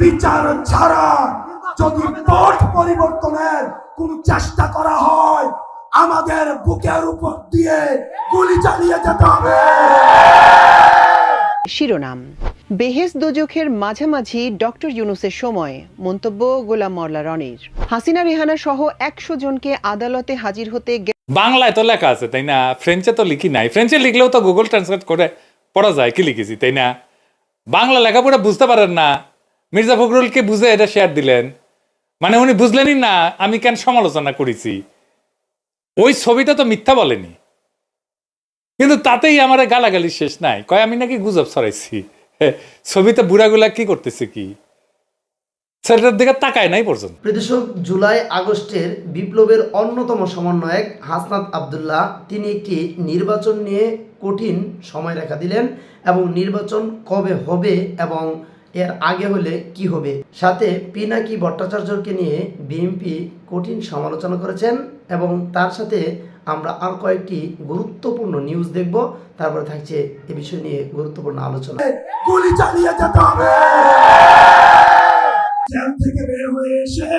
বিচার ছাড়া যদি পথ পরিবর্তনের কোন চেষ্টা করা হয় আমাদের বুকের উপর দিয়ে গুলি চালিয়ে যেতে হবে। শিরোনাম বেহেস দোজখের মাঝামাঝি ডক্টর ইউনুসের সময় মন্তব্য গোলাম মরলা রনির। হাসিনা রেহানা সহ একশো জনকে আদালতে হাজির হতে বাংলায় তো লেখা আছে তাই না? ফ্রেঞ্চে তো লিখি নাই। ফ্রেঞ্চে লিখলেও তো গুগল ট্রান্সলেট করে পড়া যায় কি লিখেছি তাই না? বাংলা লেখাপড়া বুঝতে পারেন না। মির্জা ফখরুলকে বুঝে এটা শেয়ার দিলেন। মানে উনি বুঝলেনই না, আমি কেন সমালোচনা করেছি। ওই ছবিটা তো মিথ্যা বলেনি। কিন্তু তাতেই আমার গালাগালি শেষ নাই। কয়, আমি নাকি গুজব ছড়াইছি। ছবিতে বুড়াগুলা কি করতেছে কি? ছেলেটার দিকে তাকায় নাই পর্যন্ত। প্রদর্শক জুলাই আগস্টের বিপ্লবের অন্যতম সমন্বয়ক হাসনাত আবদুল্লাহ, তিনি একটি নির্বাচন নিয়ে কঠিন সময় রেখা দিলেন এবং নির্বাচন কবে হবে এবং এর আগে হলে কি হবে? সাথে পিনাকি ভট্টাচার্যকে নিয়ে বিএনপি কঠিন সমালোচনা করেছেন এবং তার সাথে আমরা আর কয়েকটি গুরুত্বপূর্ণ নিউজ দেখব। তারপরে থাকছে এ বিষয় নিয়ে গুরুত্বপূর্ণ আলোচনা। গুলি চালিয়ে যেতে হবে! জেল থেকে বের হয়ে এসে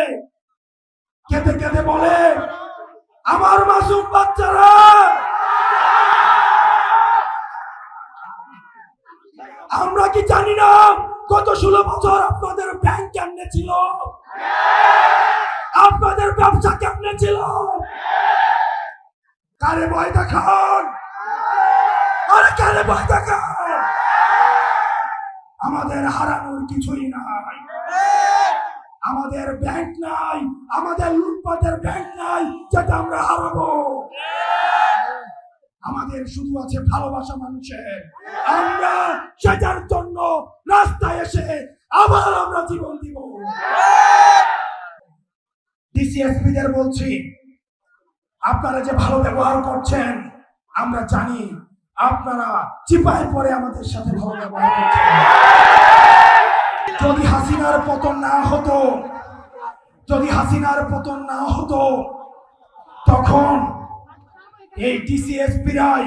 কেঁদে কেঁদে বলে, আমার মাসুম বাচ্চারা! আমরা কি জানি না? গত ষোলো বছর আপনাদের ব্যাংক কেমনে ছিল? আপনাদের ব্যবসা কেমনে ছিল? কারে ভয় দেখান? আরে কারে ভয় দেখান? আমাদের হারানোর কিছুই নাই। আমাদের ব্যাংক নাই, আমাদের লুটপাটের ব্যাংক নাই, যেটা আমরা হারাবো। আমাদের শুধু আছে ভালোবাসা মানুষের। আমরা সেটার জন্য রাস্তায় এসে আবার আমরা জীবন দিব। ডিসিএসপি দের বলছি, আপনারা যে ভালো ব্যবহার করছেন, আমরা জানি আপনারা চিপায় পরে আমাদের সাথে ভালো ব্যবহার যদি হাসিনার পতন না হতো, যদি হাসিনার পতন না হতো, তখন এই ডিসিএসপি রাই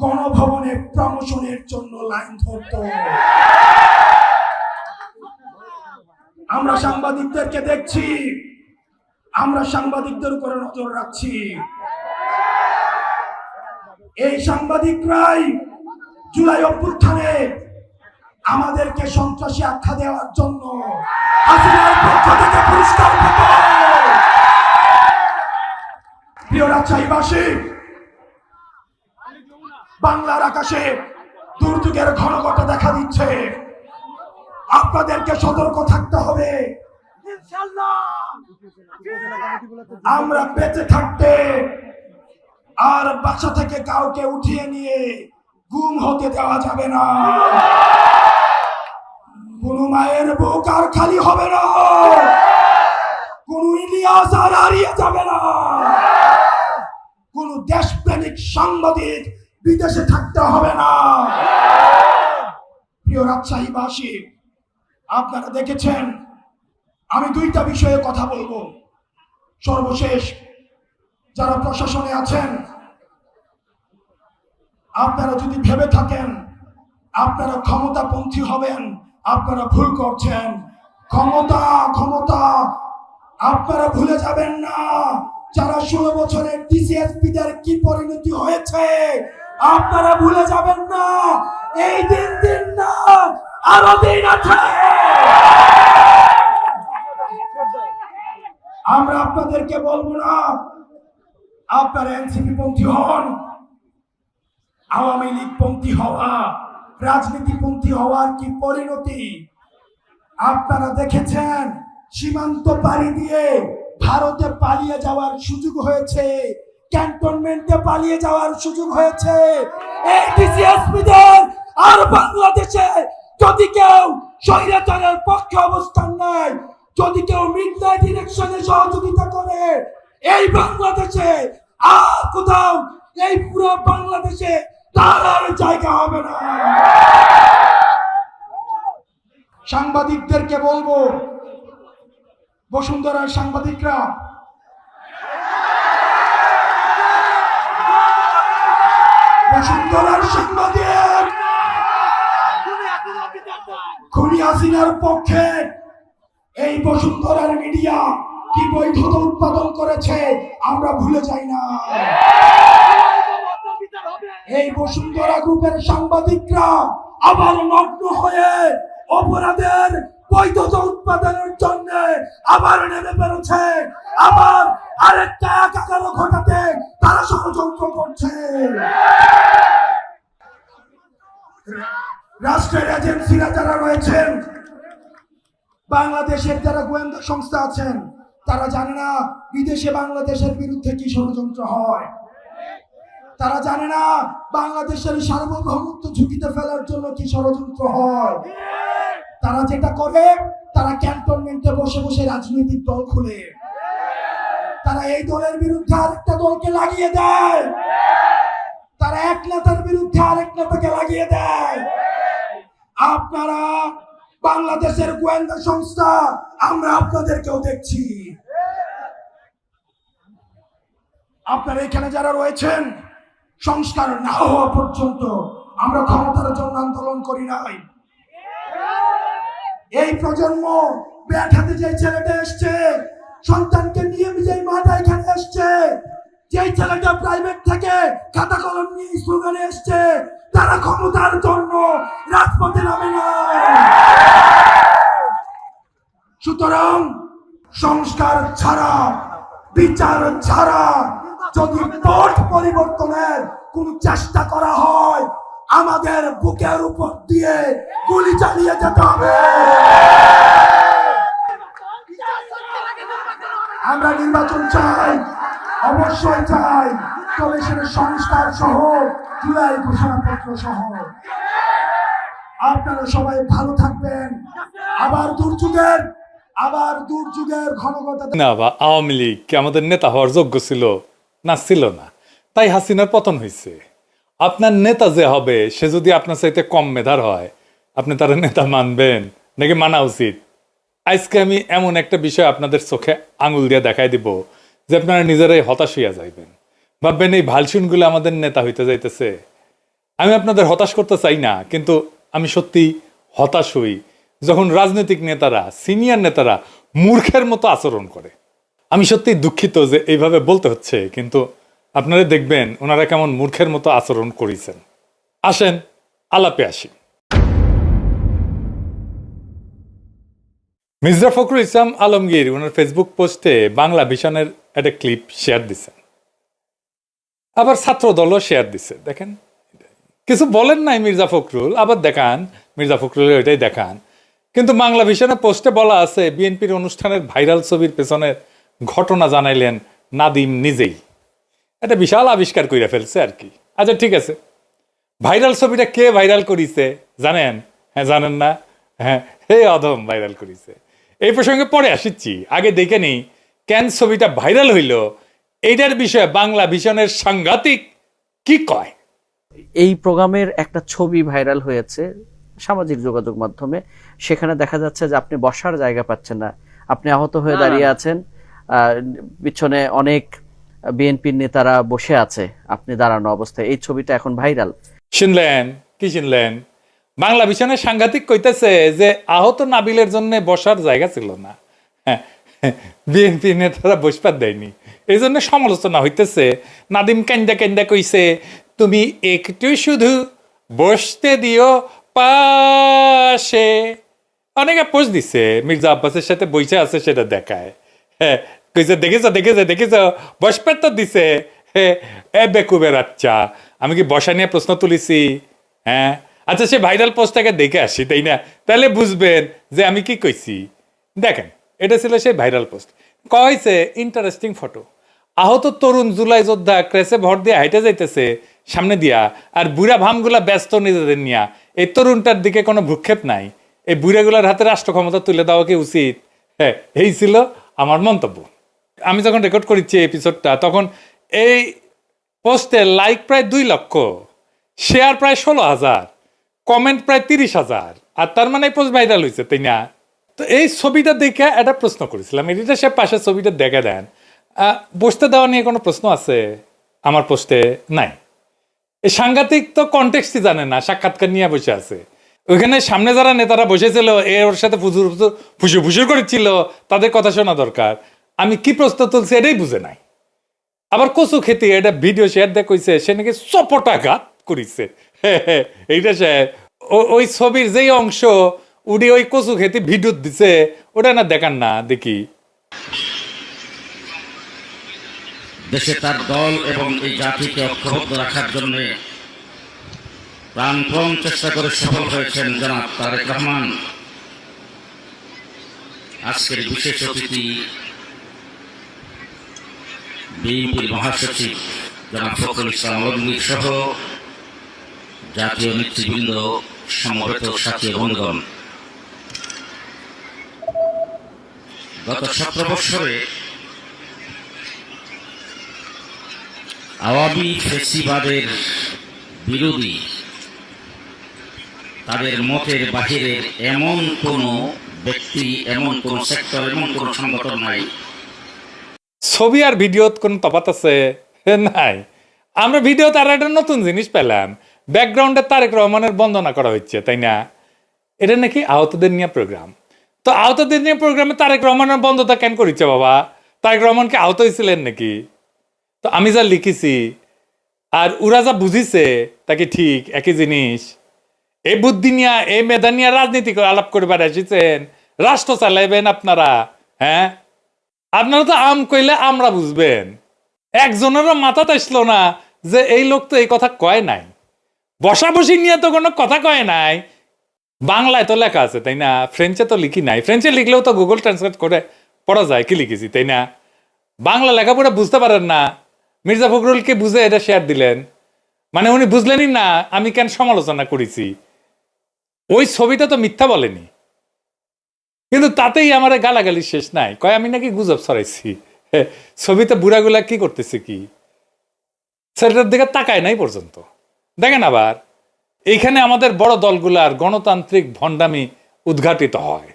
গণভবনে প্রমোশনের জন্য লাইন ধরতো। আমরা সাংবাদিকদেরকে দেখছি, আমরা সাংবাদিকদের উপরে নজর রাখছি। এই সাংবাদিকরাই জুলাই অভ্যুত্থানে আমাদেরকে সন্ত্রাসী আখ্যা দেওয়ার জন্য পুরস্কার প্রিয় রাজশাহীবাসী বাংলার আকাশে দুর্যোগের ঘনঘটা দেখা দিচ্ছে। আপনাদেরকে সতর্ক থাকতে হবে। আমরা বেঁচে থাকতে আর বাসা থেকে কাউকে উঠিয়ে নিয়ে গুম হতে দেওয়া যাবে না। কোন মায়ের বুক আর খালি হবে না। কোন ইলিয়াস আর হারিয়ে যাবে না। কোন দেশপ্রেমিক সাংবাদিক বিদেশে থাকতে হবে না। প্রিয় রাজশাহীবাসী, আপনারা দেখেছেন, আমি দুইটা বিষয়ে কথা বলব। সর্বশেষ, যারা প্রশাসনে আছেন, আপনারা যদি ভেবে থাকেন, আপনারা ক্ষমতাপন্থী হবেন, আপনারা ভুল করছেন, ক্ষমতা ক্ষমতা, আপনারা ভুলে যাবেন না। যারা ষোলো বছরের ডিসিএসপি দের কি পরিণতি হয়েছে? আপনারা ভুলে যাবেন না, এই দিন দিন না, আরও দিন আছে। আমরা আপনাদেরকে বলব না, আপনারা এনসিপি পন্থী হন, আওয়ামী লীগ পন্থী হওয়া রাজনীতিপন্থী হওয়ার কি পরিণতি? আপনারা দেখেছেন, সীমান্ত পাড়ি দিয়ে ভারতে পালিয়ে যাওয়ার সুযোগ হয়েছে। ক্যান্টনমেন্টে পালিয়ে যাওয়ার সুযোগ হয়েছে। আর বাংলাদেশে যদি কেউ স্বৈরাচারের পক্ষে অবস্থান নেয়, যদি কেউ মিডনাইট ইলেকশনে সহযোগিতা করে, এই বাংলাদেশে আর কোথাও, এই পুরো বাংলাদেশে তার আর জায়গা হবে না। সাংবাদিকদেরকে বলব, বসুন্ধরার সাংবাদিকরা বসুন্ধরার সাংবাদিক। খুনি হাসিনার পক্ষে এই বসুন্ধরার মিডিয়া কি বৈধতা উৎপাদন করেছে, আমরা ভুলে যাই না। এই বসুন্ধরা গ্রুপের সাংবাদিকরা আবার নগ্ন হয়ে অপরাধের উৎপাদনের জন্য আবার নেমে পেরেছে আবার আরেকটা একাকারও ঘটাতে তারা ষড়যন্ত্র করছে। রাষ্ট্রের এজেন্সিরা যারা রয়েছেন, বাংলাদেশের যারা গোয়েন্দা সংস্থা আছেন, তারা জানে না বিদেশে বাংলাদেশের বিরুদ্ধে কি ষড়যন্ত্র হয়। তারা জানে না বাংলাদেশের সার্বভৌমত্ব ঝুঁকিতে ফেলার জন্য কি ষড়যন্ত্র হয়। তারা যেটা করে, তারা ক্যান্টনমেন্টে বসে বসে রাজনৈতিক দল খুলে। তারা এই দলের বিরুদ্ধে আরেকটা দলকে লাগিয়ে দেয়। তারা এক নেতার বিরুদ্ধে আরেক নেতাকে লাগিয়ে দেয়। আপনারা বাংলাদেশের গোয়েন্দা সংস্থা, আমরা আপনাদেরকেও দেখছি। আপনারা এখানে যারা রয়েছেন, সংস্কার না হওয়া পর্যন্ত আমরা ক্ষমতার জন্য আন্দোলন করি নাই। এই প্রজন্ম, ব্যাট হাতে যে ছেলেটা এসছে, সন্তানকে নিয়ে যেই মাটা এখানে এসছে। যেই ছেলেটা প্রাইভেট থেকে খাতা কলম নিয়ে স্লোগানে এসছে, তারা ক্ষমতার জন্য রাজপথে নামে না। সুতরাং সংস্কার ছাড়া, বিচার ছাড়া যদি পরিবর্তনের কোন চেষ্টা করা হয় আমাদের বুকের উপর দিয়ে গুলি চালিয়ে যেতে হবে। আমরা নির্বাচন চাই, অবশ্যই চাই। তবে সেটা সংস্কার সহ, জুলাই ঘোষণাপত্র সহ। আপনারা সবাই ভালো থাকবেন। আবার দুর্যোগের আবার দুর্যোগের ঘনঘটা না বা আওয়ামী লীগ আমাদের নেতা হওয়ার যোগ্য ছিল? না ছিল না। তাই হাসিনার পতন হয়েছে আপনার নেতা যে হবে, সে যদি আপনার চাইতে কম মেধার হয়, আপনি তার নেতা মানবেন, নাকি মানা উচিত? আজকে আমি এমন একটা বিষয় আপনাদের চোখে আঙুল দিয়ে দেখাই দিব, যে আপনারা নিজেরাই হতাশ হইয়া যাইবেন। ভাববেন এই ভালসুনগুলো আমাদের নেতা হইতে যাইতেছে। আমি আপনাদের হতাশ করতে চাই না, কিন্তু আমি সত্যি হতাশ হই যখন রাজনৈতিক নেতারা, সিনিয়র নেতারা মূর্খের মতো আচরণ করে। আমি সত্যি দুঃখিত যে এইভাবে বলতে হচ্ছে, কিন্তু আপনারা দেখবেন ওনারা কেমন মূর্খের মতো আচরণ করেছেন। আসেন, আলাপে আসি। মির্জা ফখরুল ইসলাম আলমগীর ওনার ফেসবুক পোস্টে বাংলা ভিশনের একটা ক্লিপ শেয়ার দিছেন। আবার ছাত্র দলও শেয়ার দিছে। দেখেন, কিছু বলেন নাই মির্জা ফখরুল, আবার দেখান, মির্জা ফখরুলের ওইটাই দেখান। কিন্তু বাংলা ভিশনের পোস্টে বলা আছে, বিএনপির অনুষ্ঠানের ভাইরাল ছবির পেছনের ঘটনা জানাইলেন নাদিম নিজেই। এটা বিশাল আবিষ্কার কইরা ফেলছে আর কি। আচ্ছা ঠিক আছে। ভাইরাল ছবিটা কে ভাইরাল করিছে জানেন? হ্যাঁ জানেন না? হ্যাঁ হে অধম ভাইরাল করিছে। এই প্রসঙ্গে পরে আসিচ্ছি। আগে দেখে নিই কেন ছবিটা ভাইরাল হইল? এইটার বিষয়ে বাংলা ভিশনের সাংঘাতিক কি কয়? এই প্রোগ্রামের একটা ছবি ভাইরাল হয়েছে সামাজিক যোগাযোগ মাধ্যমে। সেখানে দেখা যাচ্ছে যে আপনি বসার জায়গা পাচ্ছেন না। আপনি আহত হয়ে দাঁড়িয়ে আছেন। আহ, পিছনে অনেক বিএনপির নেতারা বসে আছে আপনি দাঁড়ানো অবস্থায়। এই ছবিটা এখন ভাইরাল। শুনলেন? কি শুনলেন? বাংলা ভিশনের সাংঘাতিক কইতেছে যে আহত নাবিলের জন্য বসার জায়গা ছিল না। হ্যাঁ, বিএনপি নেতারা বসবার দেয়নি। এই জন্য সমালোচনা হইতেছে। নাদিম কেন্দা কেন্দা কইছে তুমি একটু শুধু বসতে দিও পাশে। অনেকে পোস্ট দিছে মির্জা আব্বাসের সাথে বইসা আছে সেটা দেখায়। হ্যাঁ কইছে, দেখেছ দেখেছ দেখেছ বসবার তো দিছে। এ বেকুবের আচ্ছা আমি কি বসা নিয়ে প্রশ্ন তুলিছি? হ্যাঁ? আচ্ছা সে ভাইরাল পোস্টটাকে দেখে আসি, তাই না? তাহলে বুঝবেন যে আমি কি কইছি। দেখেন, এটা ছিল সেই ভাইরাল পোস্ট। কয়েছে, ইন্টারেস্টিং ফটো। আহত তরুণ জুলাই যোদ্ধা ক্রেসে ভর দিয়ে হাইটে যাইতেছে সামনে দিয়া, আর বুড়া ভামগুলা ব্যস্ত নিজেদের নিয়া। এই তরুণটার দিকে কোনো ভ্রুক্ষেপ নাই। এই বুড়াগুলার হাতে রাষ্ট্র ক্ষমতা তুলে দেওয়া কি উচিত? হ্যাঁ এই ছিল আমার মন্তব্য। আমি যখন রেকর্ড করেছি এপিসোডটা তখন এই পোস্টে লাইক প্রায় দুই লক্ষ শেয়ার প্রায় ষোলো হাজার কমেন্ট প্রায় তিরিশ হাজার, আর তার মানে পোস্ট ভাইরাল হয়েছে তাই না? তো এই ছবিটা দেখে একটা প্রশ্ন করেছিলাম এটা সে পাশের ছবিটা দেখে দেন বসতে দেওয়া নিয়ে কোনো প্রশ্ন আছে আমার পোস্টে নাই। এই সাংঘাতিক তো কন্টেক্সটই জানে না, সাক্ষাৎকার নিয়ে বসে আছে। ওইখানে সামনে যারা নেতারা বসেছিল, এ ওর সাথে ফুজুর ফুজুর ফুসুর ফুসুর করেছিল, তাদের কথা শোনা দরকার। আমি কি প্রশ্ন তুলছি এটাই বুঝে নাই। আবার কচু খেতে এটা ভিডিও শেয়ার দিয়ে কইছে, সে নাকি চপটাঘাত করিছে। এইটা সে ওই ছবির যেই অংশ উড়ি ওই কচু খেতে ভিডিও দিছে, ওটা না দেখান না, দেখি। দেশে তার দল এবং এই জাতিকে ঐক্যবদ্ধ রাখার জন্য প্রাণপণ চেষ্টা করে সফল হয়েছেন জনাব তারেক রহমান। আজকের বিশেষ অতিথি বিএনপির মহাসচিব জনাব ফখরুল ইসলাম আলমগীর সহ জাতীয় নেতৃবৃন্দ সমবেত সাথী বন্ধুগণ। গত সতেরো বৎসরে আওয়ামী ফেসিবাদের বিরোধী তাদের মতের বাহিরের এমন কোন ব্যক্তি, এমন কোন সেক্টর, এমন কোন সংগঠন নাই। ছবি আর ভিডিওত কোনো তফাত আছে? নাই। আমরা ভিডিওতে আর একটা নতুন জিনিস পেলাম। ব্যাকগ্রাউন্ডে তারেক রহমানের বন্দনা করা হচ্ছে তাই না? এটা নাকি আহতদের নিয়ে প্রোগ্রাম তো আহতদের নিয়ে প্রোগ্রামে তারেক রহমানের বন্ধতা কেন করিচ্ছে বাবা? তারেক রহমানকে আহত হয়েছিলেন নাকি? তো আমি যা লিখেছি, আর ওরা যা বুঝিছে তাকে ঠিক? একই জিনিস। এ বুদ্ধি নিয়া এই মেধা নিয়ে রাজনীতি করে আলাপ করে বেড়াইছেন রাষ্ট্র চালাইবেন আপনারা হ্যাঁ? আপনারা তো আম কইলে আমরা বুঝবেন। একজনেরও মাথাতে আসলো না যে এই লোক তো এই কথা কয় নাই। বসাবসি নিয়ে তো কোনো কথা কয় নাই। বাংলায় তো লেখা আছে, তাই না? ফ্রেঞ্চে তো লিখি নাই। ফ্রেঞ্চে লিখলেও তো গুগল ট্রান্সলেট করে পড়া যায়, কি লিখেছি, তাই না? বাংলা লেখাপড়া বুঝতে পারেন না। মির্জা ফখরুলকে বুঝে এটা শেয়ার দিলেন। মানে উনি বুঝলেনই না, আমি কেন সমালোচনা করেছি। ওই ছবিটা তো মিথ্যা বলেনি। কিন্তু তাতেই আমার গালাগালি শেষ নাই। কয়, আমি নাকি গুজব ছড়াইছি। ছবিতে বুড়াগুলা কি করতেছে কি? ছেলেটার দিকে তাকায় নাই পর্যন্ত। দেখেন আবার, এইখানে আমাদের বড় দলগুলার গণতান্ত্রিক ভণ্ডামি উদ্ঘাটিত হয়।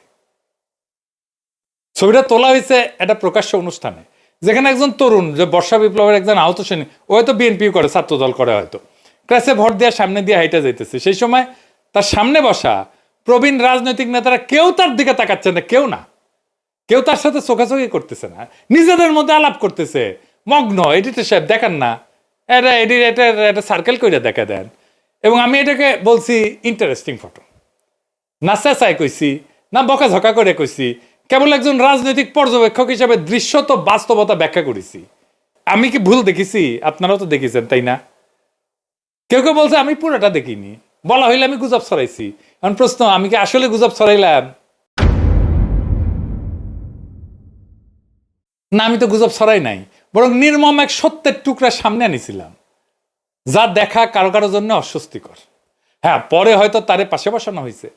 ছবিটা তোলা হয়েছে একটা প্রকাশ্য অনুষ্ঠানে, যেখানে একজন তরুণ, যে বর্ষা বিপ্লবের একজন আহত শ্রেণি, ও হয়তো বিএনপি করে ছাত্র দল করে হয়তো। ক্লাসে ভোট দেওয়ার সামনে দিয়ে হাইটা যাইতেছে। সেই সময় তার সামনে বসা প্রবীণ রাজনৈতিক নেতারা কেউ তার দিকে তাকাচ্ছে না, কেউ না। কেউ তার সাথে চোখাচোখি করতেছে না। নিজেদের মধ্যে আলাপ করতেছে। মগ্ন এডিটর সাহেব, দেখান না। এটা এডিট এটা একটা সার্কেল করে দেখা দেন। এবং আমি এটাকে বলছি ইন্টারেস্টিং ফটো না চেঁচাই কইছি, না বকাঝকা করে কইছি। কেবল একজন রাজনৈতিক পর্যবেক্ষক হিসাবে দৃশ্যত বাস্তবতা ব্যাখ্যা করেছি। আমি কি ভুল দেখেছি? আপনারাও তো দেখেছেন, তাই না? কেউ কেউ বলছে, আমি পুরোটা দেখিনি। বলা হইলে আমি গুজব ছড়াইছি। এখন প্রশ্ন, আমি কি আসলে গুজব ছড়াইলাম? না, আমি তো গুজব ছড়াই নাই, বরং নির্মম এক সত্যের টুকরা সামনে আনিছিলাম, যা দেখা কারও কারোর জন্য অস্বস্তিকর। হ্যাঁ পরে হয়তো তারে পাশে বসানো হয়েছে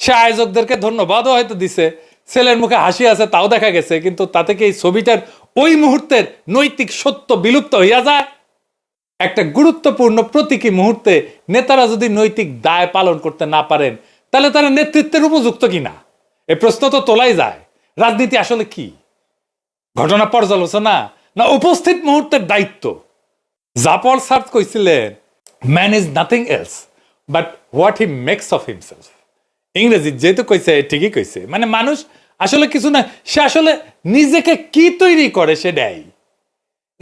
সে আয়োজকদেরকে ধন্যবাদও হয়তো দিছে, ছেলের মুখে হাসি আছে তাও দেখা গেছে, কিন্তু তাতে কি এই ছবিটার ওই মুহূর্তের নৈতিক সত্য বিলুপ্ত হইয়া যায়? একটা গুরুত্বপূর্ণ প্রতীকী মুহূর্তে নেতারা যদি নৈতিক দায় পালন করতে না পারেন, তাহলে তারা নেতৃত্বের উপযুক্ত কিনা? এ প্রশ্ন তো তোলাই যায়। রাজনীতি আসলে কি? ঘটনা পর্যালোচনা না উপস্থিত মুহূর্তের দায়িত্ব? Jean Paul Sartre কইছিলেন man is nothing else but what he makes of himself ইংরেজি যেহেতু কইছে, ঠিকই কইছে। মানে মানুষ আসলে কিছু না, সে আসলে নিজেকে কি তৈরি করে সেটাই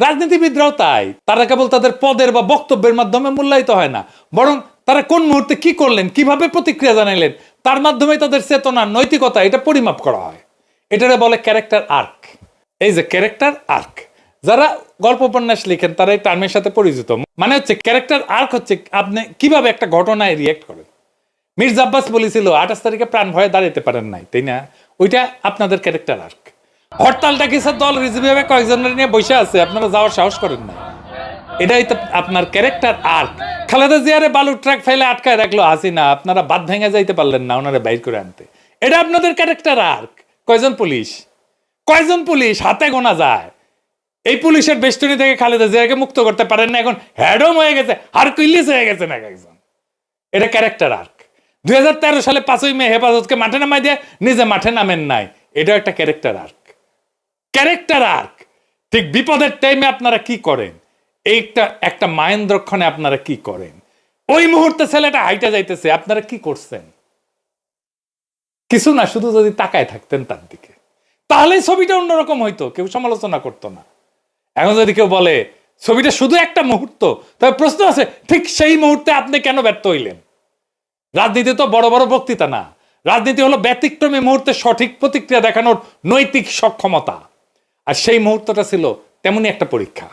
রাজনীতিবিদরাও তাই। তারা কেবল তাদের পদের বা বক্তব্যের মাধ্যমে মূল্যায়িত হয় না, বরং তারা কোন মুহূর্তে কি করলেন, কীভাবে প্রতিক্রিয়া জানাইলেন তার মাধ্যমে তাদের চেতনা, নৈতিকতা এটা পরিমাপ করা হয়। এটারে বলে ক্যারেক্টার আর্ক এই যে ক্যারেক্টার আর্ক যারা গল্প উপন্যাস লিখেন, তারা এই টার্মের সাথে পরিচিত। মানে হচ্ছে ক্যারেক্টার আর্ক হচ্ছে আপনি কীভাবে একটা ঘটনায় রিয়েক্ট করেন। মির্জা আব্বাস বলেছিল, আঠাশ তারিখে প্রাণ ভয়ে দাঁড়াতে পারেন নাই, তাই না? ওইটা আপনাদের ক্যারেক্টার আর্ক হরতালটা কি স্যার দল রিজিভাবে কয়েকজনের নিয়ে বসে আছে। আপনারা যাওয়ার সাহস করেন না। এটাই তো আপনার ক্যারেক্টার আর্ক খালেদা জিয়ারে বালুর ট্রাক ফেলে আটকায় রাখল হাসিনা। আপনারা বাদ ভেঙে যাইতে পারলেন না ওনারা বাইর করে আনতে। এটা আপনাদের ক্যারেক্টার আর্ক কয়জন পুলিশ? কয়জন পুলিশ? হাতে গোনা যায়। এই পুলিশের বেষ্টনী থেকে খালেদা জিয়াকে মুক্ত করতে পারেন না। এখন হ্যাডম হয়ে গেছে, আর কুইলিস হয়ে গেছে না একজন। এটা ক্যারেক্টার আর্ক দুই হাজার তেরো সালে পাঁচই মে হেফাজতকে মাঠে নামাই দিয়ে, নিজে মাঠে নামেন নাই। এটা একটা ক্যারেক্টার আর্ক ক্যারেক্টার আর্ক। ঠিক বিপদের টাইমে আপনারা কি করেন? এইটা একটা মায়েন্দ্রক্ষণে আপনারা কি করেন? ওই মুহূর্তে ছেলেটা হাইটা যাইতেছে, আপনারা কি করছেন? কিছু না, শুধু যদি তাকায় থাকতেন তার দিকে। তাহলে ছবিটা অন্যরকম হইতো, কেউ সমালোচনা করতো না। এখন যদি কেউ বলে, ছবিটা শুধু একটা মুহূর্ত? তবে প্রশ্ন আছে, ঠিক সেই মুহূর্তে আপনি কেন ব্যর্থ হইলেন? রাজনীতি তো বড় বড় বক্তৃতা না। রাজনীতি হলো ব্যতিক্রমী মুহূর্তে সঠিক প্রতিক্রিয়া দেখানোর নৈতিক সক্ষমতা। আর সেই মুহূর্তটা ছিল তেমনই একটা পরীক্ষা।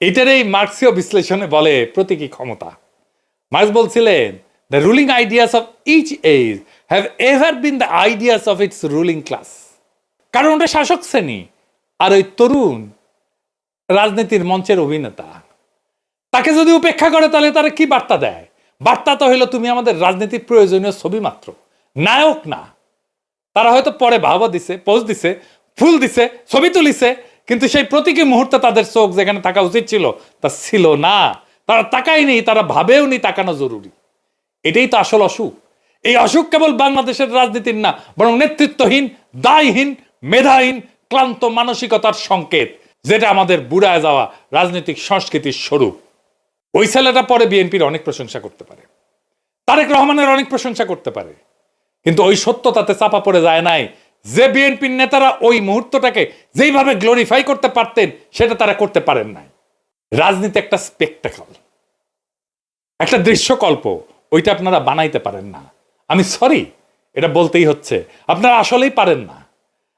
এটার এই মার্কসীয় বিশ্লেষণে বলে প্রতীকী ক্ষমতা। মার্কস বলছিলেন the ruling ideas of each age have ever been the ideas of its ruling class কারণ ওটা শাসক শ্রেণি আর ওই তরুণ রাজনীতির মঞ্চের অভিনেতা। তাকে যদি উপেক্ষা করে তাহলে তারা কি বার্তা দেয়? বার্তা তো হইল তুমি আমাদের রাজনীতির প্রয়োজনীয় ছবি মাত্র। নায়ক না। তারা হয়তো পরে ভাবা দিছে পোজ দিছে ফুল দিছে, ছবি তুলিছে, কিন্তু সেই প্রতীকী মুহূর্তে তাদের চোখ যেখানে থাকা উচিত ছিল, তা ছিল না। তারা তাকায়নি, তারা ভাবেও নি তাকানো জরুরি। এটাই তো আসল অসুখ। এই অসুখ কেবল বাংলাদেশের রাজনীতির না, বরং নেতৃত্বহীন, দায়হীন, মেধাহীন, ক্লান্ত মানসিকতার সংকেত, যেটা আমাদের বুড়ায় যাওয়া রাজনৈতিক সংস্কৃতির স্বরূপ। ওই ছেলেটা পরে বিএনপির অনেক প্রশংসা করতে পারে। তারেক রহমানের অনেক প্রশংসা করতে পারে। কিন্তু ওই সত্য তাতে চাপা পড়ে যায় নাই। যে বিএনপির নেতারা ওই মুহূর্তটাকে যেইভাবে গ্লোরিফাই করতে পারতেন, সেটা তারা করতে পারেন নাই। রাজনীতি একটা স্পেকটাকল একটা দৃশ্যকল্প, ওইটা আপনারা বানাইতে পারেন না। আমি সরি এটা বলতেই হচ্ছে। আপনারা আসলেই পারেন না।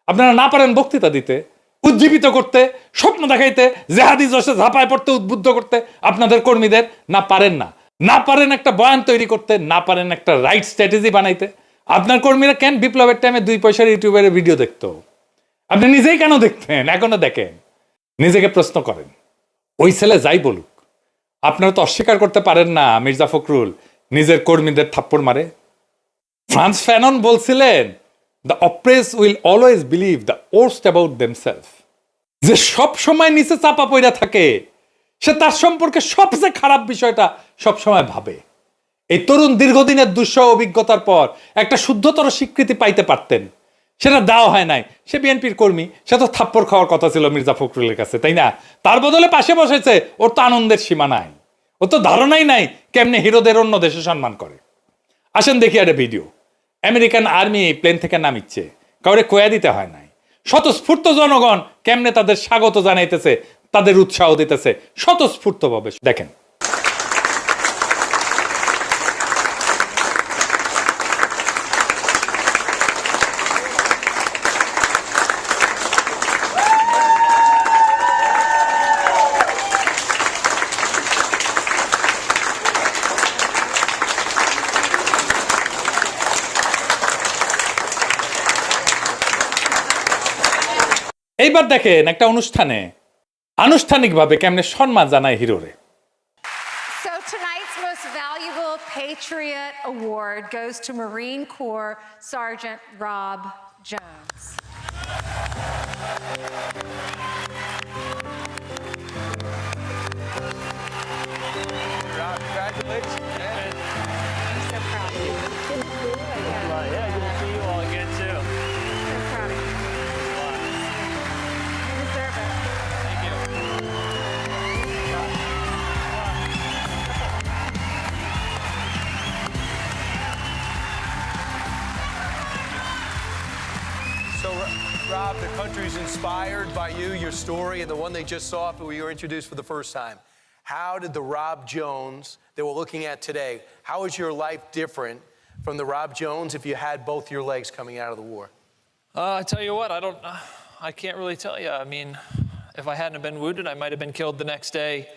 আপনারা না পারেন বক্তৃতা দিতে, উজ্জীবিত করতে, স্বপ্ন দেখাইতে, জেহাদি জসে ঝাঁপায় পড়তে, উদ্বুদ্ধ করতে আপনাদের কর্মীদের না পারেন না। না পারেন একটা বয়ান তৈরি করতে, না পারেন একটা রাইট স্ট্র্যাটেজি বানাইতে। আপনার কর্মীরা কেন বিপ্লবের টাইমে দুই পয়সার ইউটিউবের ভিডিও দেখতো? আপনি নিজেই কেন দেখতেন এখনও দেখেন। নিজেকে প্রশ্ন করেন। ওই ছেলে যাই বলুক, আপনারা তো অস্বীকার করতে পারেন না, মির্জা ফখরুল নিজের কর্মীদের থাপ্পড় মারে। ফ্রান্স ফ্যানন বলছিলেন the oppressed will always believe the worst about themselves যে সব সময় নিচে চাপা পইরা থাকে, সে তার সম্পর্কে সবচেয়ে খারাপ বিষয়টা সব সময় ভাবে। এই তরুণ দীর্ঘদিনের দুঃসহ অভিজ্ঞতার পর একটা শুদ্ধতর স্বীকৃতি পাইতে পারতেন। সেটা দেওয়া হয় নাই। সে বিএনপির কর্মী, সে তো থাপ্পড় খাওয়ার কথা ছিল মির্জা ফখরুলের কাছে, তাই না? তার বদলে পাশে বসেছে, ওর তো আনন্দের সীমা নাই। ওর তো ধারণাই নাই কেমনে হিরোদের অন্য দেশে সম্মান করে। আসেন দেখি একটা ভিডিও। আমেরিকান আর্মি প্লেন থেকে নামিচ্ছে। কাউরে কয়া দিতে হয় নাই। স্বতঃস্ফূর্ত জনগণ কেমনে তাদের স্বাগত জানাইতেছে, তাদের উৎসাহ দিতেছে, স্বতঃস্ফূর্তভাবে। দেখেন এইবার দেখেন একটা অনুষ্ঠানে আনুষ্ঠানিকভাবে কেমনে সম্মান জানায় হিরোরে So tonight's most valuable Patriot Award goes to Marine Corps Sergeant Rob Jones. Congratulations, Rob, the country's inspired by you, your story, and the one they just saw when you were introduced for the first time. How did the Rob Jones that we're looking at today, how is your life different from the Rob Jones if you had both your legs coming out of the war? Uh, I tell you what, I don't, uh, I can't really tell you. I mean, if I hadn't been wounded, I might have been killed the next day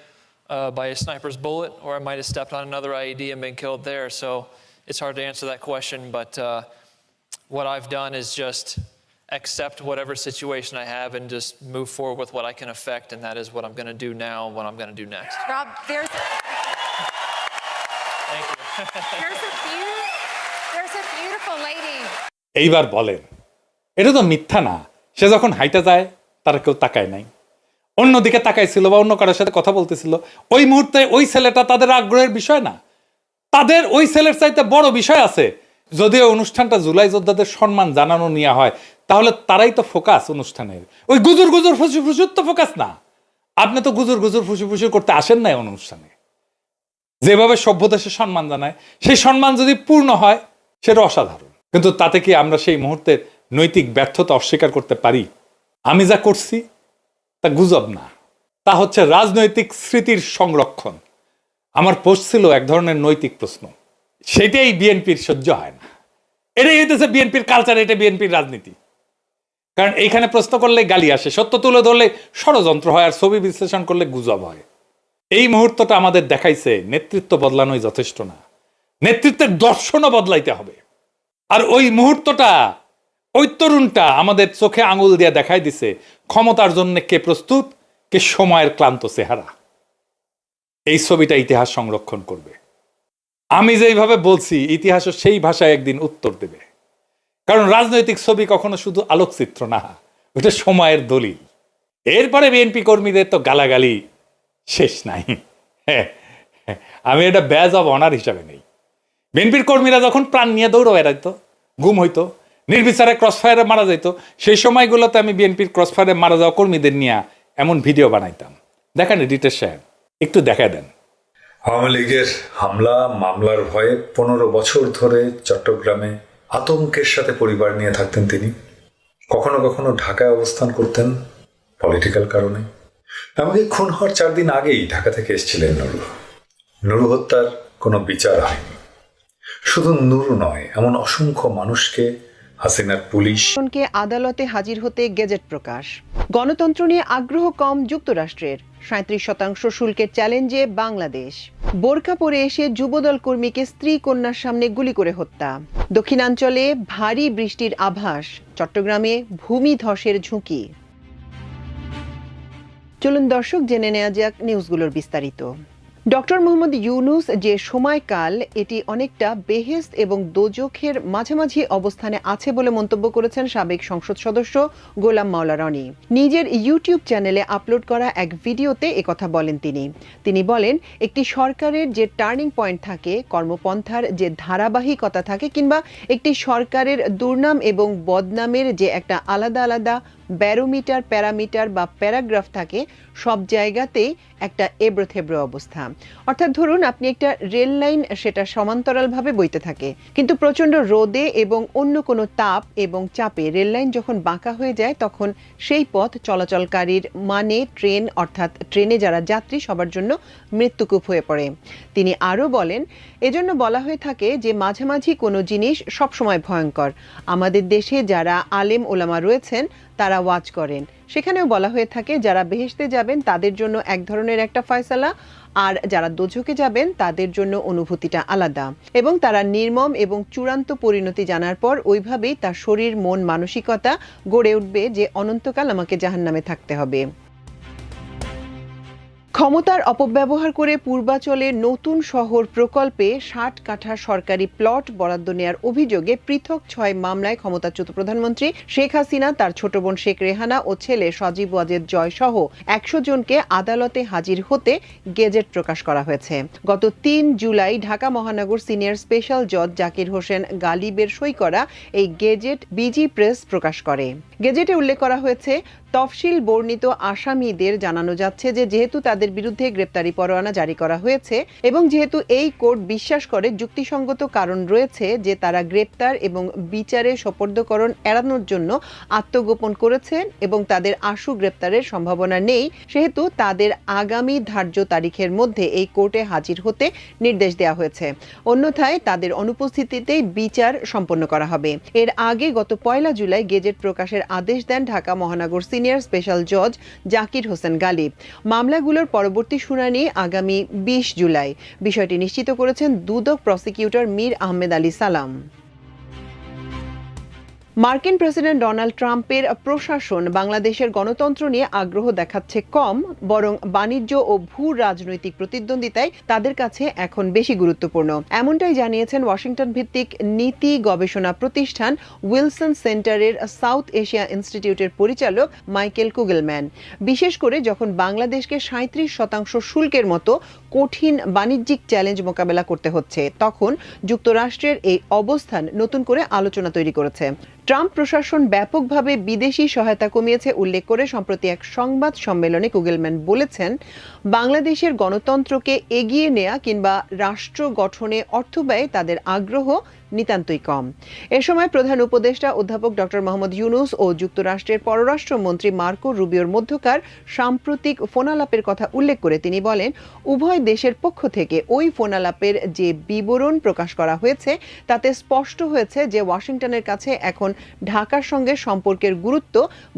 uh, by a sniper's bullet, or I might have stepped on another IED and been killed there. So it's hard to answer that question. But uh, what I've done is just accept whatever situation I have and just move forward with what I can affect, and that is what I'm going to do now, and what I'm going to do next. Rob, there's Thank you. there's a there's a beautiful lady এইবার বলেন এটা তো মিথ্যা না সে যখন হাইটা যায় তারা কেউ তাকায় নাই অন্যদিকে তাকাইছিল বা অন্য কারোর সাথে কথা বলতেছিল ওই মুহূর্তে ওই ছেলেটা তাদের আগ্রহের বিষয় না তাদের ওই ছেলের চাইতে বড় বিষয় আছে যদিও অনুষ্ঠানটা জুলাই যোদ্ধাদের সম্মান জানানো নেওয়া হয়, তাহলে তারাই তো ফোকাস অনুষ্ঠানের। ওই গুজুর গুজুর ফুসু ফুসুর তো ফোকাস না। আপনি তো গুজুর গুজুর ফুসু ফুসু করতে আসেন নাই অনুষ্ঠানে। যেভাবে সভ্য দেশে সম্মান জানায়, সেই সম্মান যদি পূর্ণ হয়, সেটা অসাধারণ। কিন্তু তাতে কি আমরা সেই মুহূর্তের নৈতিক ব্যর্থতা অস্বীকার করতে পারি? আমি যা করছি, তা গুজব না। তা হচ্ছে রাজনৈতিক স্মৃতির সংরক্ষণ। আমার পোস্ট ছিল এক ধরনের নৈতিক প্রশ্ন। সেটাই বিএনপির সহ্য হয় না। এটাই হইতেছে বিএনপির কালচার এটা বিএনপির রাজনীতি। কারণ এইখানে প্রশ্ন করলে গালি আসে, সত্য তুলে ধরলে ষড়যন্ত্র হয় আর ছবি বিশ্লেষণ করলে গুজব হয়। এই মুহূর্তটা আমাদের দেখাইছে, নেতৃত্ব বদলানোই যথেষ্ট না। নেতৃত্বের দর্শনও বদলাইতে হবে। আর ওই মুহূর্তটা, ওই তরুণটা আমাদের চোখে আঙুল দিয়ে দেখাই দিছে, ক্ষমতার জন্য কে প্রস্তুত, কে সময়ের ক্লান্ত চেহারা। এই ছবিটা ইতিহাস সংরক্ষণ করবে। আমি যেইভাবে বলছি ইতিহাসও সেই ভাষায় একদিন উত্তর দেবে। কারণ রাজনৈতিক ছবি কখনো শুধু আলোকচিত্র না ওটা সময়ের দলিল। এরপরে বিএনপি কর্মীদের তো গালাগালি শেষ নাই। হ্যাঁ, হ্যাঁ, আমি এটা ব্যাজ অব অনার হিসাবে নেই। বিএনপির কর্মীরা যখন প্রাণ নিয়ে দৌড়ো বেড়াইতো গুম হইতো নির্বিচারে ক্রসফায়ারে মারা যেত সেই সময়গুলোতে আমি বিএনপির ক্রসফায়ারে মারা যাওয়া কর্মীদের নিয়ে এমন ভিডিও বানাইতাম। দেখেন এডিটর সাহেব একটু দেখা দেন। আওয়ামী লীগের হামলা, মামলার ভয়ে পনেরো বছর ধরে চট্টগ্রামে আতঙ্কের সাথে পরিবার নিয়ে থাকতেন তিনি। কখনো কখনো ঢাকায় অবস্থান করতেন পলিটিক্যাল কারণে। এমনকি খুন হওয়ার চার দিন আগেই ঢাকা থেকে এসেছিলেন নুরু। নুরু হত্যার কোনো বিচার হয়নি। শুধু নুরু নয়, এমন অসংখ্য মানুষকে, হাসিনার পুলিশ। আদালতে হাজির হতে গেজেট প্রকাশ। গণতন্ত্র নিয়ে আগ্রহ কম যুক্তরাষ্ট্রের। সাঁত্রিশ শতাংশ শুল্কের চ্যালেঞ্জে বাংলাদেশ। বোরকা পরে এসে যুবদল কর্মীকে স্ত্রী কন্যার সামনে গুলি করে হত্যা। দক্ষিণাঞ্চলে ভারী বৃষ্টির আভাস, চট্টগ্রামে ভূমি ধসের ঝুঁকি। চলুন দর্শক জেনে নেওয়া যাক নিউজগুলোর বিস্তারিত। ডক্টর মোহাম্মদ ইউনুস যে সময়কাল, এটি অনেকটা বেহেস্ত এবং দোজখের মাঝামাঝি অবস্থানে আছে বলে মন্তব্য করেছেন সাবেক সংসদ সদস্য গোলাম মাওলা রনি। নিজের ইউটিউব চ্যানেলে আপলোড করা এক ভিডিওতে একথা বলেন তিনি। তিনি বলেন, একটি সরকারের যে টার্নিং পয়েন্ট থাকে, কর্মপন্থার যে ধারাবাহিকতা থাকে কিংবা একটি সরকারের দুর্নাম এবং বদনামের যে একটা আলাদা আলাদা ব্যারোমিটার, প্যারামিটার বা প্যারাগ্রাফ থাকে, সব জায়গাতেই একটা এবড়ো থেবড়ো অবস্থা। অর্থাৎ ধরুন, আপনি একটা রেল লাইন সেটা সমান্তরালভাবে বইতে থাকে, কিন্তু প্রচণ্ড রোদে এবং অন্য কোনো তাপ এবং চাপে রেল লাইন যখন বাঁকা হয়ে যায়, তখন সেই পথ চলাচলকারীর মানে ট্রেন, অর্থাৎ ট্রেনে যারা যাত্রী, সবার জন্য মৃত্যুকূপ হয়ে পড়ে। তিনি আরও বলেন এজন্য বলা হয়ে থাকে যে মাঝামাঝি কোনো জিনিস সবসময় ভয়ঙ্কর। আমাদের দেশে যারা আলেম ওলামা রয়েছেন, তারা ওয়াচ করেন। সেখানেও বলা হয়ে থাকে যারা বেহেশতে যাবেন, তাদের জন্য এক ধরনের একটা ফয়সালা, আর যারা দোজকে যাবেন, তাদের জন্য অনুভূতিটা আলাদা। এবং তারা নির্মম এবং চূড়ান্ত পরিণতি জানার পর ওইভাবেই তার শরীর, মন, মানসিকতা গড়ে উঠবে যে অনন্তকাল আমাকে জাহান্নামে থাকতে হবে। ক্ষমতার অপব্যবহার করে পূর্বাচলে নতুন শহর প্রকল্পে ষাট কাঠা সরকারি প্লট বরাদ্দ নেওয়ার অভিযোগে পৃথক ছয় মামলায় ক্ষমতাচ্যুত প্রধানমন্ত্রী শেখ হাসিনা, তার ছোট বোন শেখ রেহানা ও ছেলে সজীব ওয়াজেদ জয় সহ একশো জনকে আদালতে হাজির হতে গেজেট প্রকাশ করা হয়েছে। গত তিন জুলাই ঢাকা মহানগর সিনিয়র স্পেশাল জজ জাকির হোসেন গালিবের সই করা এই গেজেট বিজি প্রেস প্রকাশ করে। গেজেটে উল্লেখ করা হয়েছে তফসিল বর্ণিত আসামিদের জানানো যাচ্ছে যে যেহেতু তাদের বিরুদ্ধে গ্রেপ্তারি পরোয়ানা জারি করা হয়েছে এবং যেহেতু এই কোর্ট বিশ্বাস করে যুক্তিসঙ্গত কারণ রয়েছে যে তারা গ্রেপ্তার এবং বিচারে সোপর্দকরণ এড়ানোর জন্য আত্মগোপন করেছেন এবং তাদের আশু গ্রেপ্তারের সম্ভাবনা নেই, সেহেতু তাদের আগামী ধার্য তারিখের মধ্যে এই কোর্টে হাজির হতে নির্দেশ দেওয়া হয়েছে। অন্যথায় তাদের অনুপস্থিতিতে বিচার সম্পন্ন করা হবে। এর আগে গত পয়লা জুলাই গেজেট প্রকাশের আদেশ দেন ঢাকা মহানগর সিনিয়র স্পেশাল জজ জাকির হোসেন গালিব। মামলাগুলোর পরবর্তী শুনানি আগামী বিশ জুলাই। বিষয়টি নিশ্চিত করেছেন দুদক প্রসিকিউটর মীর আহমেদ আলী সালাম। মার্কিন প্রেসিডেন্ট ডোনাল্ড ট্রাম্পের প্রশাসন বাংলাদেশের গণতন্ত্র নিয়ে আগ্রহ দেখাচ্ছে কম, বরং বাণিজ্য ও ভূ রাজনৈতিক প্রতিদ্বন্দ্বিতায় তাদের কাছে এখন বেশি গুরুত্বপূর্ণ। এমনটাই জানিয়েছেন ওয়াশিংটন ভিত্তিক নীতি গবেষণা প্রতিষ্ঠান উইলসন সেন্টারের সাউথ এশিয়া ইনস্টিটিউটের পরিচালক মাইকেল কুগেলম্যান। বিশেষ করে যখন বাংলাদেশকে সাঁত্রিশ শতাংশ শুল্কের মতো কঠিন বাণিজ্যিক চ্যালেঞ্জ মোকাবেলা করতে হচ্ছে, তখন যুক্তরাষ্ট্রের এই অবস্থান নতুন করে আলোচনা তৈরি করেছে। ট্রাম্প প্রশাসন ব্যাপকভাবে বিদেশি সহায়তা কমিয়েছে উল্লেখ করে সম্প্রতি এক সংবাদ সম্মেলনে কুগেলম্যান বলেছেন, বাংলাদেশের গণতন্ত্রকে এগিয়ে নেয়া কিংবা রাষ্ট্র গঠনে অর্থ ব্যয় তাদের আগ্রহ নিতান্তই কম। এ সময় প্রধান উপদেষ্টা অধ্যাপক ডক্টর মোহাম্মদ ইউনুস ও যুক্তরাষ্ট্রের পররাষ্ট্রমন্ত্রী মার্কো রুবিওর মধ্যকার সাম্প্রতিক ফোনালাপের কথা উল্লেখ করে তিনি বলেন, উভয় দেশের পক্ষ থেকে ওই ফোনালাপের যে বিবরণ প্রকাশ করা হয়েছে, তাতে স্পষ্ট হয়েছে যে ওয়াশিংটনের কাছে এখন ঢাকার সঙ্গে সম্পর্কের গুরুত্ব,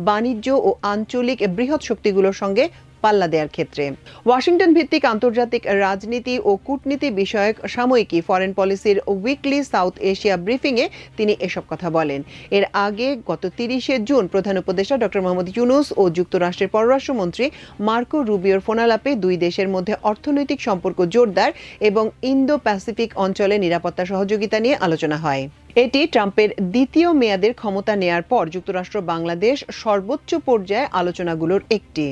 বাণিজ্য ও আঞ্চলিক বৃহৎ শক্তিগুলোর সঙ্গে পাল্লা দেওয়ার ক্ষেত্রে। ওয়াশিংটন ভিত্তিক আন্তর্জাতিক রাজনীতি ও কূটনীতি বিষয়ক সাময়িকী ফরেন পলিসির উইকলি সাউথ এশিয়া ব্রিফিংয়ে তিনি এসব কথা বলেন। এর আগে গত তিরিশে জুন প্রধান উপদেষ্টা ডক্টর মোহাম্মদ ইউনুস ও যুক্তরাষ্ট্রের পররাষ্ট্রমন্ত্রী মার্কো রুবিওর ফোনালাপে দুই দেশের মধ্যে অর্থনৈতিক সম্পর্ক জোরদার এবং ইন্দো প্যাসিফিক অঞ্চলে নিরাপত্তা সহযোগিতা নিয়ে আলোচনা হয়। এটি ট্রাম্পের দ্বিতীয় মেয়াদের ক্ষমতা নেয়ার পর যুক্তরাষ্ট্র বাংলাদেশ সর্বোচ্চ পর্যায়ে আলোচনাগুলোর একটি।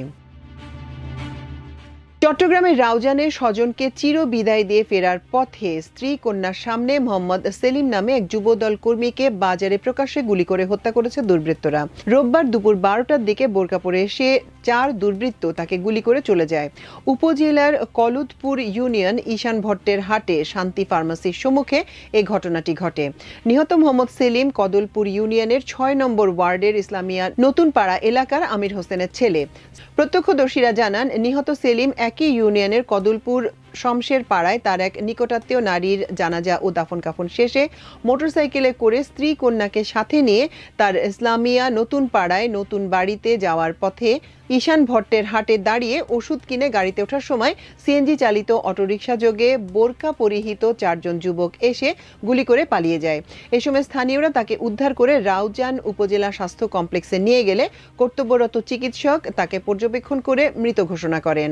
চট্টগ্রামের রাউজানে স্বজনকে চির বিদায় দিয়ে ফেরার পথে স্ত্রী কন্যার সামনে মোহাম্মদ সেলিম নামে এক যুবদল কর্মীকে বাজারে প্রকাশ্যে গুলি করে হত্যা করেছে দুর্বৃত্তরা। রোববার দুপুর বারোটার দিকে বোরকা পরে এসে চার দুর্বৃত্ত তাকে গুলি করে চলে যায়। উপজেলার কলুদপুর ইউনিয়ন ঈশান ভট্টের হাটে শান্তি ফার্মাসির সম্মুখে এ ঘটনাটি ঘটে। নিহত মোহাম্মদ সেলিম কদলপুর ইউনিয়নের ছয় নম্বর ওয়ার্ডের ইসলামিয়া নতুন পাড়া এলাকার আমির হোসেনের ছেলে। প্রত্যক্ষদর্শীরা জানান, নিহত সেলিম একই ইউনিয়নের কদলপুর শমশের পাড়ায় তার এক নিকটাত্মীয় নারীর জানাজা ও দাফন কাফন শেষে মোটরসাইকেলে করে স্ত্রী কন্যাকে সাথে নিয়ে তার ইসলামিয়া নতুন পাড়ায় নতুন বাড়িতে যাওয়ার পথে ঈশান ভট্টের হাটে দাঁড়িয়ে ওষুধ কিনে গাড়িতে ওঠার সময় সিএনজি চালিত অটোরিকশা যোগে বোরকা পরিহিত চারজন যুবক এসে গুলি করে পালিয়ে যায়। এ সময় স্থানীয়রা তাকে উদ্ধার করে রাউজান উপজেলা স্বাস্থ্য কমপ্লেক্সে নিয়ে গেলে কর্তব্যরত চিকিৎসক তাকে পর্যবেক্ষণ করে মৃত ঘোষণা করেন।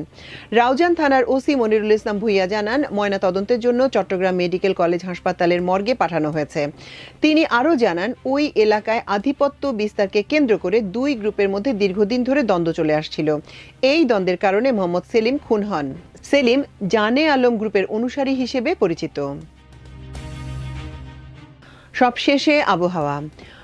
রাউজান থানার ওসি মনিরুল ইসলাম ভুইয়া জানান ময়না তদন্তের জন্য চট্টগ্রাম মেডিকেল কলেজ হাসপাতালের মর্গে পাঠানো হয়েছে। তিনি আরও জানান, ওই এলাকায় আধিপত্য বিস্তারকে কেন্দ্র করে দুই গ্রুপের মধ্যে দীর্ঘদিন ধরে দ্বন্দ্ব চলে আসছিল। এই দ্বন্দ্বের কারণে মোহাম্মদ সেলিম খুন হন। সেলিম জানে আলম গ্রুপের অনুসারী হিসেবে পরিচিত। সবশেষে আবহাওয়া।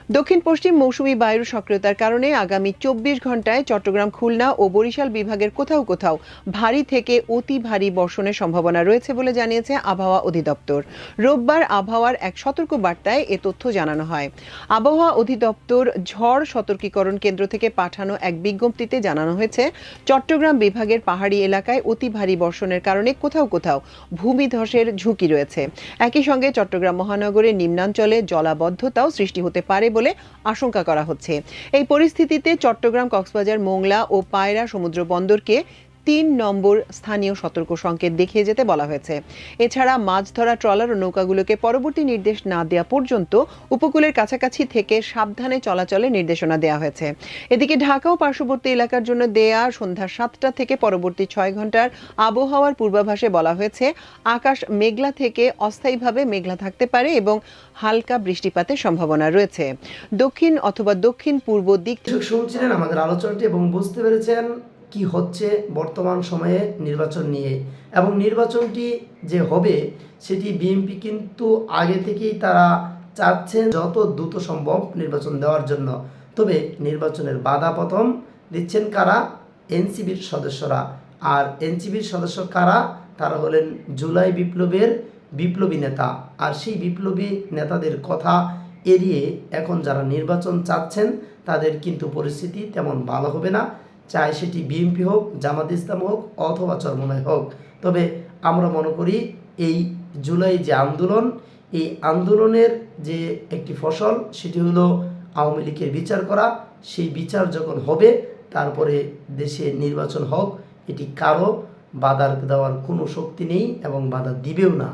দক্ষিণ পশ্চিম মৌসুমী বায়ুর সক্রিয়তার কারণে আগামী চব্বিশ ঘন্টায় চট্টগ্রাম, খুলনা ও বরিশাল বিভাগের কোথাও কোথাও ভারী থেকে অতি ভারী বর্ষণের সম্ভাবনা রয়েছে বলে জানিয়েছে আবহাওয়া অধিদপ্তর। রোববার আবহাওয়ার এক সতর্ক বার্তায় এ তথ্য জানানো হয়। আবহাওয়া অধিদপ্তর ঝড় সতর্কীকরণ কেন্দ্র থেকে পাঠানো এক বিজ্ঞপ্তিতে জানানো হয়েছে, চট্টগ্রাম বিভাগের পাহাড়ি এলাকায় অতি ভারী বর্ষণের কারণে কোথাও কোথাও ভূমিধসের ঝুঁকি রয়েছে। একই সঙ্গে চট্টগ্রাম মহানগরের নিম্নাঞ্চলে জলাবদ্ধতাও সৃষ্টি হতে পারে বলে আশঙ্কা করা হচ্ছে। এই পরিস্থিতিতে চট্টগ্রাম কক্সবাজার মোংলা ও পায়রা সমুদ্র বন্দরকে তিন নম্বর স্থানীয় সতর্ক সংকেত দেখিয়ে যেতে বলা হয়েছে। এছাড়া মাছ ধরা ট্রলার ও নৌকাগুলোকে পরবর্তী নির্দেশ না দেওয়া পর্যন্ত উপকূলের কাছাকাছি থেকে সাবধানে চলাচলের নির্দেশনা দেওয়া হয়েছে। এদিকে ঢাকা ও পার্শ্ববর্তী এলাকার জন্য দেয়া সন্ধ্যা সাতটা থেকে পরবর্তী ছয় ঘণ্টার আবহাওয়ার পূর্বাভাসে বলা হয়েছে, আকাশ মেঘলা থেকে অস্থায়ীভাবে মেঘলা থাকতে পারে এবং হালকা বৃষ্টিপাতের সম্ভাবনা রয়েছে। দক্ষিণ অথবা দক্ষিণ পূর্ব দিক থেকে শুনছিলেন আমাদের আলোচনাটি এবং বুঝতে পেরেছেন কি হচ্ছে বর্তমান সময়ে নির্বাচন নিয়ে। এবং নির্বাচনটি যে হবে, সেটি বিএনপি কিন্তু আগে থেকেই তারা চাচ্ছেন যত দ্রুত সম্ভব নির্বাচন দেওয়ার জন্য। তবে নির্বাচনের বাধা প্রথম দিচ্ছেন কারা? এনসিবির সদস্যরা। আর এনসিবির সদস্য কারা? তারা হলেন জুলাই বিপ্লবের বিপ্লবী নেতা। আর সেই বিপ্লবী নেতাদের কথা এড়িয়ে এখন যারা নির্বাচন চাচ্ছেন, তাদের কিন্তু পরিস্থিতি তেমন ভালো হবে না। চাই সেটি বিএনপি হোক, জামাত ইসলাম হোক অথবা চরমনায় হোক। তবে আমরা মনে করি এই জুলাই যে আন্দোলন, এই আন্দোলনের যে একটি ফসল, সেটি হলো আওয়ামী লীগের বিচার করা। সেই বিচার যখন হবে, তারপরে দেশে নির্বাচন হোক, এটি কারও বাধার দেওয়ার কোনো শক্তি নেই এবং বাধা দিবেও না।